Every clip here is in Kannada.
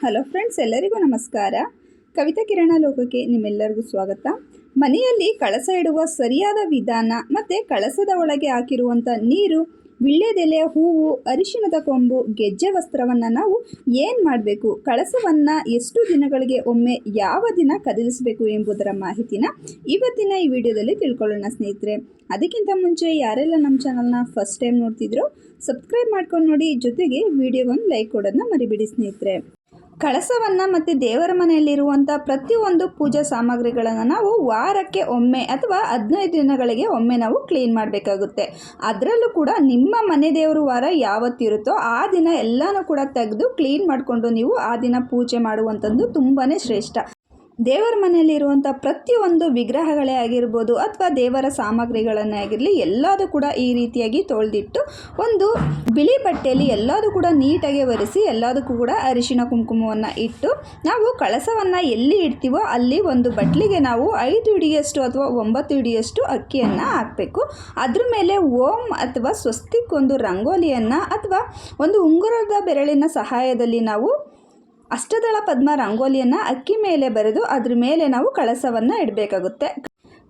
ಹಲೋ ಫ್ರೆಂಡ್ಸ್, ಎಲ್ಲರಿಗೂ ನಮಸ್ಕಾರ. ಕವಿತಾ ಕಿರಣ ಲೋಕಕ್ಕೆ ನಿಮ್ಮೆಲ್ಲರಿಗೂ ಸ್ವಾಗತ. ಮನೆಯಲ್ಲಿ ಕಳಸ ಇಡುವ ಸರಿಯಾದ ವಿಧಾನ ಮತ್ತು ಕಳಸದ ಒಳಗೆ ಹಾಕಿರುವಂಥ ನೀರು ವಿಳ್ಯದೆಲೆ ಹೂವು, ಅರಿಶಿಣದ ಕೊಂಬು, ಗೆಜ್ಜೆ ವಸ್ತ್ರವನ್ನು ನಾವು ಏನು ಮಾಡಬೇಕು? ಕಳಸವನ್ನು ಎಷ್ಟು ದಿನಗಳಿಗೆ ಒಮ್ಮೆ ಯಾವ ದಿನ ಕದಲಿಸಬೇಕು ಎಂಬುದರ ಮಾಹಿತಿನ ಇವತ್ತಿನ ಈ ವಿಡಿಯೋದಲ್ಲಿ ತಿಳ್ಕೊಳ್ಳೋಣ ಸ್ನೇಹಿತರೆ. ಅದಕ್ಕಿಂತ ಮುಂಚೆ ಯಾರೆಲ್ಲ ನಮ್ಮ ಚಾನಲ್ನ ಫಸ್ಟ್ ಟೈಮ್ ನೋಡ್ತಿದ್ರು ಸಬ್ಸ್ಕ್ರೈಬ್ ಮಾಡ್ಕೊಂಡು ನೋಡಿ, ಜೊತೆಗೆ ವಿಡಿಯೋಗೊಂದು ಲೈಕ್ ಕೊಡೋದನ್ನ ಮರಿಬಿಡಿ ಸ್ನೇಹಿತರೆ. ಕಳಸವನ್ನು ಮತ್ತು ದೇವರ ಮನೆಯಲ್ಲಿರುವಂಥ ಪ್ರತಿಯೊಂದು ಪೂಜಾ ಸಾಮಗ್ರಿಗಳನ್ನು ನಾವು ವಾರಕ್ಕೆ ಒಮ್ಮೆ ಅಥವಾ ಹದಿನೈದು ದಿನಗಳಿಗೆ ಒಮ್ಮೆ ನಾವು ಕ್ಲೀನ್ ಮಾಡಬೇಕಾಗುತ್ತೆ. ಅದರಲ್ಲೂ ಕೂಡ ನಿಮ್ಮ ಮನೆ ದೇವರು ವಾರ ಯಾವತ್ತಿರುತ್ತೋ ಆ ದಿನ ಎಲ್ಲನೂ ಕೂಡ ತೆಗೆದು ಕ್ಲೀನ್ ಮಾಡಿಕೊಂಡು ನೀವು ಆ ದಿನ ಪೂಜೆ ಮಾಡುವಂಥದ್ದು ತುಂಬಾ ಶ್ರೇಷ್ಠ. ದೇವರ ಮನೆಯಲ್ಲಿರುವಂಥ ಪ್ರತಿಯೊಂದು ವಿಗ್ರಹಗಳೇ ಆಗಿರ್ಬೋದು ಅಥವಾ ದೇವರ ಸಾಮಗ್ರಿಗಳನ್ನೇ ಆಗಿರಲಿ, ಎಲ್ಲದೂ ಕೂಡ ಈ ರೀತಿಯಾಗಿ ತೊಳೆದಿಟ್ಟು ಒಂದು ಬಿಳಿ ಬಟ್ಟೆಯಲ್ಲಿ ಎಲ್ಲದೂ ಕೂಡ ನೀಟಾಗಿ ಒರೆಸಿ ಎಲ್ಲದಕ್ಕೂ ಕೂಡ ಅರಿಶಿನ ಕುಂಕುಮವನ್ನು ಇಟ್ಟು ನಾವು ಕಳಸವನ್ನು ಎಲ್ಲಿ ಇಡ್ತೀವೋ ಅಲ್ಲಿ ಒಂದು ಬಟ್ಲಿಗೆ ನಾವು ಐದು ಹಿಡಿಯಷ್ಟು ಅಥವಾ ಒಂಬತ್ತು ಹಿಡಿಯಷ್ಟು ಅಕ್ಕಿಯನ್ನು ಹಾಕಬೇಕು. ಅದ್ರ ಮೇಲೆ ಓಂ ಅಥವಾ ಸ್ವಸ್ತಿಕ್ ಒಂದು ರಂಗೋಲಿಯನ್ನು ಅಥವಾ ಒಂದು ಉಂಗುರದ ಬೆರಳಿನ ಸಹಾಯದಲ್ಲಿ ನಾವು ಅಷ್ಟದಳ ಪದ್ಮ ರಂಗೋಲಿಯನ್ನು ಅಕ್ಕಿ ಮೇಲೆ ಬರೆದು ಅದ್ರ ಮೇಲೆ ನಾವು ಕಳಸವನ್ನು ಇಡಬೇಕಾಗುತ್ತೆ.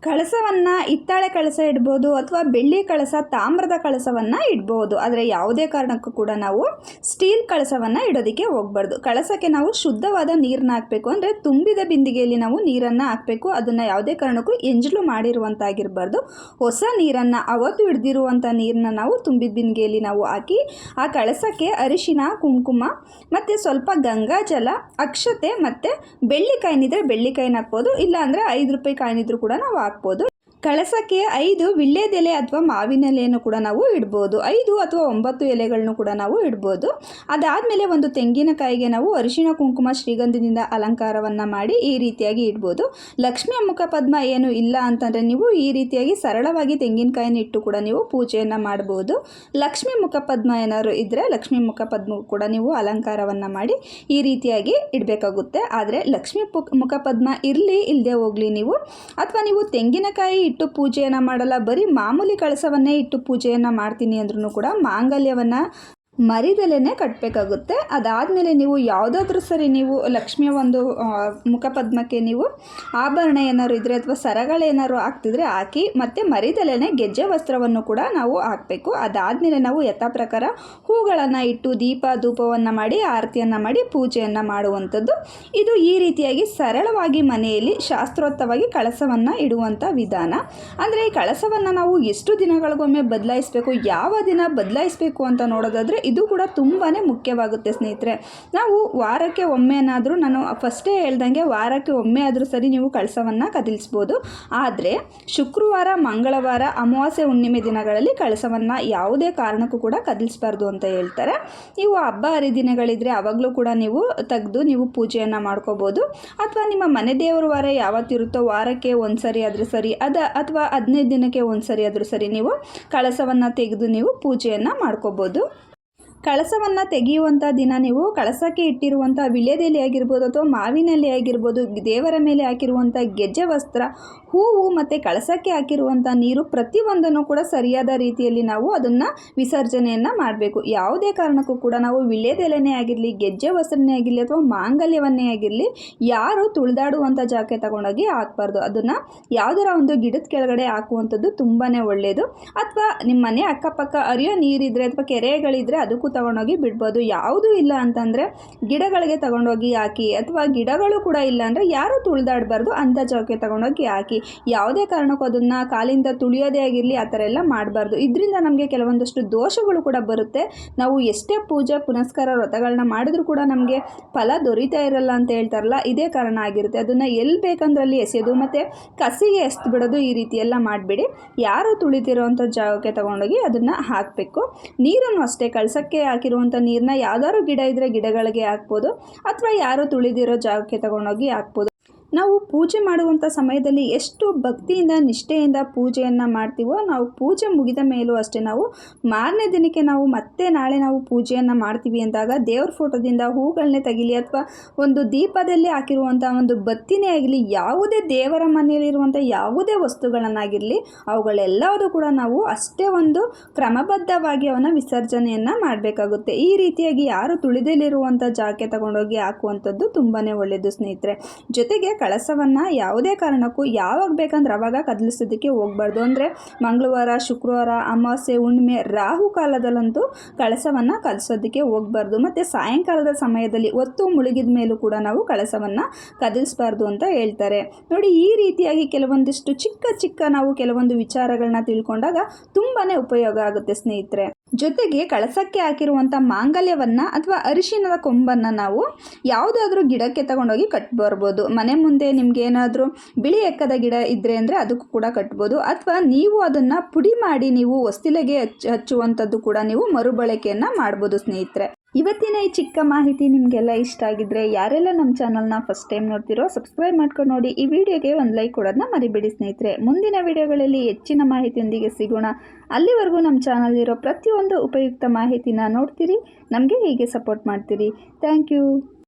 ಕಳಸವನ್ನು ಹಿತ್ತಾಳೆ ಕಳಸ ಇಡ್ಬೋದು ಅಥವಾ ಬೆಳ್ಳಿ ಕಳಸ, ತಾಮ್ರದ ಕಳಸವನ್ನು ಇಡ್ಬೋದು. ಆದರೆ ಯಾವುದೇ ಕಾರಣಕ್ಕೂ ಕೂಡ ನಾವು ಸ್ಟೀಲ್ ಕಳಸವನ್ನು ಇಡೋದಕ್ಕೆ ಹೋಗ್ಬಾರ್ದು. ಕಳಸಕ್ಕೆ ನಾವು ಶುದ್ಧವಾದ ನೀರನ್ನ ಹಾಕಬೇಕು. ಅಂದರೆ ತುಂಬಿದ ಬಿಂದಿಗೆಯಲ್ಲಿ ನಾವು ನೀರನ್ನು ಹಾಕಬೇಕು. ಅದನ್ನು ಯಾವುದೇ ಕಾರಣಕ್ಕೂ ಎಂಜಲು ಮಾಡಿರುವಂತಾಗಿರಬಾರ್ದು. ಹೊಸ ನೀರನ್ನು, ಅವತ್ತು ಹಿಡ್ದಿರುವಂಥ ನೀರನ್ನ ನಾವು ತುಂಬಿದ ಬಿಂದಿಗೆಯಲ್ಲಿ ನಾವು ಹಾಕಿ, ಆ ಕಳಸಕ್ಕೆ ಅರಿಶಿನ, ಕುಂಕುಮ ಮತ್ತು ಸ್ವಲ್ಪ ಗಂಗಾ ಜಲ, ಅಕ್ಷತೆ ಮತ್ತು ಬೆಳ್ಳಿ ಕಾಯಿನಿದ್ರೆ ಬೆಳ್ಳಿ ಹಾಕ್ಬೋದು. ಇಲ್ಲ ಅಂದರೆ ಐದು ರೂಪಾಯಿ ಕಾಯಿನಿದ್ರು ಕೂಡ ನಾವು ಹಾಕ್ಬೋದು. poder. ಕಳಸಕ್ಕೆ ಐದು ವಿಳ್ಳೆದೆಲೆ ಅಥವಾ ಮಾವಿನ ಎಲೆಯನ್ನು ಕೂಡ ನಾವು ಇಡ್ಬೋದು. ಐದು ಅಥವಾ ಒಂಬತ್ತು ಎಲೆಗಳನ್ನು ಕೂಡ ನಾವು ಇಡ್ಬೋದು. ಅದಾದಮೇಲೆ ಒಂದು ತೆಂಗಿನಕಾಯಿಗೆ ನಾವು ಅರಿಶಿಣ, ಕುಂಕುಮ, ಶ್ರೀಗಂಧದಿಂದ ಅಲಂಕಾರವನ್ನು ಮಾಡಿ ಈ ರೀತಿಯಾಗಿ ಇಡ್ಬೋದು. ಲಕ್ಷ್ಮಿ ಅಮ್ಮುಖ ಪದ್ಮ ಏನು ಇಲ್ಲ ಅಂತಂದರೆ ನೀವು ಈ ರೀತಿಯಾಗಿ ಸರಳವಾಗಿ ತೆಂಗಿನಕಾಯಿನ ಇಟ್ಟು ಕೂಡ ನೀವು ಪೂಜೆಯನ್ನು ಮಾಡ್ಬೋದು. ಲಕ್ಷ್ಮಿ ಮುಖ ಪದ್ಮ ಏನಾದ್ರು ಇದ್ದರೆ ಲಕ್ಷ್ಮಿ ಮುಖ ಪದ್ಮ ಕೂಡ ನೀವು ಅಲಂಕಾರವನ್ನು ಮಾಡಿ ಈ ರೀತಿಯಾಗಿ ಇಡಬೇಕಾಗುತ್ತೆ. ಆದರೆ ಲಕ್ಷ್ಮಿ ಮುಖ ಪದ್ಮ ಇರಲಿ ಇಲ್ಲದೆ ಹೋಗಲಿ ನೀವು, ಅಥವಾ ನೀವು ತೆಂಗಿನಕಾಯಿ ಇಟ್ಟು ಪೂಜೆಯನ್ನು ಮಾಡಲ್ಲ ಬರೀ ಮಾಮೂಲಿ ಕಳಸವನ್ನೇ ಇಟ್ಟು ಪೂಜೆಯನ್ನು ಮಾಡ್ತೀನಿ ಅಂದ್ರೂ ಕೂಡ ಮಾಂಗಲ್ಯವನ್ನು ಮರಿದಲೇ ಕಟ್ಟಬೇಕಾಗುತ್ತೆ ಅದಾದಮೇಲೆ ನೀವು ಯಾವುದಾದ್ರೂ ಸರಿ ನೀವು ಲಕ್ಷ್ಮಿಯ ಒಂದು ಮುಖಪದ್ಮಕ್ಕೆ ನೀವು ಆಭರಣ ಏನಾದ್ರು ಇದ್ದರೆ ಅಥವಾ ಸರಗಳೇನಾದ್ರು ಹಾಕ್ತಿದ್ರೆ ಹಾಕಿ, ಮತ್ತು ಮರಿದಲೆನೆ ಗೆಜ್ಜೆ ವಸ್ತ್ರವನ್ನು ಕೂಡ ನಾವು ಹಾಕಬೇಕು. ಅದಾದಮೇಲೆ ನಾವು ಯಥಾ ಪ್ರಕಾರ ಹೂಗಳನ್ನು ಇಟ್ಟು ದೀಪ, ಧೂಪವನ್ನು ಮಾಡಿ, ಆರತಿಯನ್ನು ಮಾಡಿ, ಪೂಜೆಯನ್ನು ಮಾಡುವಂಥದ್ದು. ಇದು ಈ ರೀತಿಯಾಗಿ ಸರಳವಾಗಿ ಮನೆಯಲ್ಲಿ ಶಾಸ್ತ್ರೋತ್ತವಾಗಿ ಕಳಸವನ್ನು ಇಡುವಂಥ ವಿಧಾನ. ಅಂದರೆ ಈ ಕಳಸವನ್ನು ನಾವು ಎಷ್ಟು ದಿನಗಳಿಗೊಮ್ಮೆ ಬದಲಾಯಿಸಬೇಕು, ಯಾವ ದಿನ ಬದಲಾಯಿಸಬೇಕು ಅಂತ ನೋಡೋದಾದರೆ ಇದು ಕೂಡ ತುಂಬಾ ಮುಖ್ಯವಾಗುತ್ತೆ ಸ್ನೇಹಿತರೆ. ನಾವು ವಾರಕ್ಕೆ ಒಮ್ಮೆನಾದರೂ ನಾನು ಫಸ್ಟೇ ಹೇಳ್ದಂಗೆ ವಾರಕ್ಕೆ ಒಮ್ಮೆ ಆದರೂ ಸರಿ ನೀವು ಕಳಸವನ್ನು ಕದಿಲಿಸ್ಬೋದು. ಆದರೆ ಶುಕ್ರವಾರ, ಮಂಗಳವಾರ, ಅಮಾವಾಸ್ಯೆ ಹುಣ್ಣಿಮೆ ದಿನಗಳಲ್ಲಿ ಕಳಸವನ್ನು ಯಾವುದೇ ಕಾರಣಕ್ಕೂ ಕೂಡ ಕದಿಲಿಸ್ಬಾರ್ದು ಅಂತ ಹೇಳ್ತಾರೆ. ನೀವು ಹಬ್ಬ ಹರಿದಿನಗಳಿದ್ರೆ ಅವಾಗಲೂ ಕೂಡ ನೀವು ತೆಗೆದು ನೀವು ಪೂಜೆಯನ್ನು ಮಾಡ್ಕೋಬೋದು. ಅಥವಾ ನಿಮ್ಮ ಮನೆ ದೇವರ ವಾರ ಯಾವತ್ತಿರುತ್ತೋ ವಾರಕ್ಕೆ ಒಂದು ಸರಿ ಆದರೂ ಸರಿ, ಅದ ಅಥವಾ ಹದಿನೈದು ದಿನಕ್ಕೆ ಒಂದು ಸರಿ ಆದರೂ ಸರಿ ನೀವು ಕಳಸವನ್ನು ತೆಗೆದು ನೀವು ಪೂಜೆಯನ್ನು ಮಾಡ್ಕೋಬೋದು. ಕಳಸವನ್ನು ತೆಗೆಯುವಂಥ ದಿನ ನೀವು ಕಳಸಕ್ಕೆ ಇಟ್ಟಿರುವಂಥ ವಿಳ್ಯದೆಲೆ ಆಗಿರ್ಬೋದು ಅಥವಾ ಮಾವಿನ ಎಲೆ ಆಗಿರ್ಬೋದು, ದೇವರ ಮೇಲೆ ಹಾಕಿರುವಂಥ ಗೆಜ್ಜೆ ವಸ್ತ್ರ, ಹೂವು ಮತ್ತು ಕಳಸಕ್ಕೆ ಹಾಕಿರುವಂಥ ನೀರು ಪ್ರತಿಯೊಂದನ್ನು ಕೂಡ ಸರಿಯಾದ ರೀತಿಯಲ್ಲಿ ನಾವು ಅದನ್ನು ವಿಸರ್ಜನೆಯನ್ನು ಮಾಡಬೇಕು. ಯಾವುದೇ ಕಾರಣಕ್ಕೂ ಕೂಡ ನಾವು ವಿಳ್ಯದೆಲೆನೇ ಆಗಿರಲಿ, ಗೆಜ್ಜೆ ವಸ್ತ್ರನೇ ಆಗಿರಲಿ ಅಥವಾ ಮಾಂಗಲ್ಯವನ್ನೇ ಆಗಿರಲಿ, ಯಾರು ತುಳಿದಾಡುವಂಥ ಜಾಗಕ್ಕೆ ತಗೊಂಡೋಗಿ ಹಾಕ್ಬಾರ್ದು. ಅದನ್ನು ಯಾವುದರ ಒಂದು ಗಿಡದ ಕೆಳಗಡೆ ಹಾಕುವಂಥದ್ದು ತುಂಬಾ ಒಳ್ಳೆಯದು ಅಥವಾ ನಿಮ್ಮ ಮನೆ ಅಕ್ಕಪಕ್ಕ ಹರಿಯೋ ನೀರಿದ್ರೆ ಅಥವಾ ಕೆರೆಗಳಿದ್ರೆ ಅದಕ್ಕೂ ತಗೊಂಡೋಗಿ ಬಿಡ್ಬೋದು. ಯಾವುದೂ ಇಲ್ಲ ಅಂತಂದರೆ ಗಿಡಗಳಿಗೆ ತಗೊಂಡೋಗಿ ಹಾಕಿ ಅಥವಾ ಗಿಡಗಳು ಕೂಡ ಇಲ್ಲ ಅಂದರೆ ಯಾರೂ ತುಳಿದಾಡಬಾರ್ದು ಅಂಥ ಜಾಗಕ್ಕೆ ತಗೊಂಡೋಗಿ ಹಾಕಿ. ಯಾವುದೇ ಕಾರಣಕ್ಕೂ ಅದನ್ನು ಕಾಲಿಂದ ತುಳಿಯೋದೇ ಆಗಿರಲಿ, ಆ ಥರ ಎಲ್ಲ ಮಾಡಬಾರ್ದು. ಇದರಿಂದ ನಮಗೆ ಕೆಲವೊಂದಷ್ಟು ದೋಷಗಳು ಕೂಡ ಬರುತ್ತೆ. ನಾವು ಎಷ್ಟೇ ಪೂಜೆ, ಪುನಸ್ಕಾರ ವ್ರತಗಳನ್ನ ಮಾಡಿದ್ರೂ ಕೂಡ ನಮಗೆ ಫಲ ದೊರೀತಾ ಇರಲ್ಲ ಅಂತ ಹೇಳ್ತಾರಲ್ಲ, ಇದೇ ಕಾರಣ ಆಗಿರುತ್ತೆ. ಅದನ್ನು ಎಲ್ಲಿ ಬೇಕಂದ್ರಲ್ಲಿ ಎಸೆಯೋದು ಮತ್ತು ಕಸಿಗೆ ಎಸ್ದು ಬಿಡೋದು ಈ ರೀತಿ ಎಲ್ಲ ಮಾಡಬೇಡಿ. ಯಾರು ತುಳಿತಿರೋವಂಥ ಜಾಗಕ್ಕೆ ತಗೊಂಡೋಗಿ ಅದನ್ನು ಹಾಕಬೇಕು. ನೀರನ್ನು ಅಷ್ಟೇ ಕಳ್ಸಕ್ಕೆ ಹಾಕಿರುವಂಥ ನೀರನ್ನ ಯಾವ್ದಾದ್ರು ಗಿಡ ಇದ್ದರೆ ಗಿಡಗಳಿಗೆ ಹಾಕ್ಬೋದು ಅಥವಾ ಯಾರು ತುಳಿದಿರೋ ಜಾಗಕ್ಕೆ ತಗೊಂಡೋಗಿ ಹಾಕ್ಬೋದು. ನಾವು ಪೂಜೆ ಮಾಡುವಂಥ ಸಮಯದಲ್ಲಿ ಎಷ್ಟು ಭಕ್ತಿಯಿಂದ, ನಿಷ್ಠೆಯಿಂದ ಪೂಜೆಯನ್ನು ಮಾಡ್ತೀವೋ ನಾವು ಪೂಜೆ ಮುಗಿದ ಮೇಲೂ ಅಷ್ಟೇ ನಾವು ಮಾರನೇ ದಿನಕ್ಕೆ ನಾವು ಮತ್ತೆ ನಾಳೆ ನಾವು ಪೂಜೆಯನ್ನು ಮಾಡ್ತೀವಿ ಅಂದಾಗ ದೇವ್ರ ಫೋಟೋದಿಂದ ಹೂಗಳನ್ನೇ ತೆಗಿಲಿ ಅಥವಾ ಒಂದು ದೀಪದಲ್ಲಿ ಹಾಕಿರುವಂಥ ಒಂದು ಬತ್ತಿನೇ ಆಗಲಿ, ಯಾವುದೇ ದೇವರ ಮನೆಯಲ್ಲಿರುವಂಥ ಯಾವುದೇ ವಸ್ತುಗಳನ್ನಾಗಿರಲಿ ಅವುಗಳೆಲ್ಲವೂ ಕೂಡ ನಾವು ಅಷ್ಟೇ ಒಂದು ಕ್ರಮಬದ್ಧವಾಗಿ ಅವನ ವಿಸರ್ಜನೆಯನ್ನು ಮಾಡಬೇಕಾಗುತ್ತೆ. ಈ ರೀತಿಯಾಗಿ ಯಾರು ತುಳಿದಲ್ಲಿರುವಂಥ ಜಾಗಕ್ಕೆ ತಗೊಂಡೋಗಿ ಹಾಕುವಂಥದ್ದು ತುಂಬಾ ಒಳ್ಳೆಯದು ಸ್ನೇಹಿತರೆ. ಜೊತೆಗೆ ಕಳಸವನ್ನು ಯಾವುದೇ ಕಾರಣಕ್ಕೂ ಯಾವಾಗ ಬೇಕಂದ್ರೆ ಅವಾಗ ಕದಲಿಸೋದಕ್ಕೆ ಹೋಗ್ಬಾರ್ದು. ಅಂದರೆ ಮಂಗಳವಾರ, ಶುಕ್ರವಾರ, ಅಮಾವಾಸ್ಯೆ, ಹುಣ್ಣಿಮೆ, ರಾಹು ಕಾಲದಲ್ಲಂತೂ ಕಳಸವನ್ನು ಕದಲಿಸೋದಕ್ಕೆ ಹೋಗ್ಬಾರ್ದು. ಮತ್ತು ಸಾಯಂಕಾಲದ ಸಮಯದಲ್ಲಿ ಒತ್ತು ಮುಳುಗಿದ ಮೇಲೂ ಕೂಡ ನಾವು ಕಳಸವನ್ನು ಕದಲಿಸಬಾರ್ದು ಅಂತ ಹೇಳ್ತಾರೆ. ನೋಡಿ, ಈ ರೀತಿಯಾಗಿ ಕೆಲವೊಂದಿಷ್ಟು ಚಿಕ್ಕ ಚಿಕ್ಕ ನಾವು ಕೆಲವೊಂದು ವಿಚಾರಗಳನ್ನ ತಿಳ್ಕೊಂಡಾಗ ತುಂಬಾ ಉಪಯೋಗ ಆಗುತ್ತೆ ಸ್ನೇಹಿತರೆ. ಜೊತೆಗೆ ಕಳಸಕ್ಕೆ ಹಾಕಿರುವಂಥ ಮಾಂಗಲ್ಯವನ್ನು ಅಥವಾ ಅರಿಶಿಣದ ಕೊಂಬನ್ನು ನಾವು ಯಾವುದಾದ್ರೂ ಗಿಡಕ್ಕೆ ತಗೊಂಡೋಗಿ ಕಟ್ಬರ್ಬೋದು. ಮನೆ ಮುಂದೆ ನಿಮ್ಗೆ ಏನಾದರೂ ಬಿಳಿ ಎಕ್ಕದ ಗಿಡ ಇದ್ದರೆ ಅಂದರೆ ಅದಕ್ಕೂ ಕೂಡ ಕಟ್ಬೋದು. ಅಥವಾ ನೀವು ಅದನ್ನು ಪುಡಿ ಮಾಡಿ ನೀವು ಹೊಸ್ತಿಲೆಗೆ ಹಚ್ಚು ಹಚ್ಚುವಂಥದ್ದು ಕೂಡ ನೀವು ಮರುಬಳಕೆಯನ್ನು ಮಾಡ್ಬೋದು ಸ್ನೇಹಿತರೆ. ಇವತ್ತಿನ ಈ ಚಿಕ್ಕ ಮಾಹಿತಿ ನಿಮಗೆಲ್ಲ ಇಷ್ಟ ಆಗಿದ್ರೆ ಯಾರೆಲ್ಲ ನಮ್ಮ ಚಾನಲ್ನ ಫಸ್ಟ್ ಟೈಮ್ ನೋಡ್ತಿರೋ ಸಬ್ಸ್ಕ್ರೈಬ್ ಮಾಡ್ಕೊಂಡು ನೋಡಿ, ಈ ವಿಡಿಯೋಗೆ ಒಂದು ಲೈಕ್ ಕೊಡೋದನ್ನ ಮರಿಬೇಡಿ ಸ್ನೇಹಿತರೆ. ಮುಂದಿನ ವಿಡಿಯೋಗಳಲ್ಲಿ ಹೆಚ್ಚಿನ ಮಾಹಿತಿಯೊಂದಿಗೆ ಸಿಗೋಣ. ಅಲ್ಲಿವರೆಗೂ ನಮ್ಮ ಚಾನಲ್ ಇರೋ ಪ್ರತಿಯೊಂದು ಉಪಯುಕ್ತ ಮಾಹಿತಿನ ನೋಡ್ತೀರಿ, ನಮಗೆ ಹೀಗೆ ಸಪೋರ್ಟ್ ಮಾಡ್ತೀರಿ. Thank you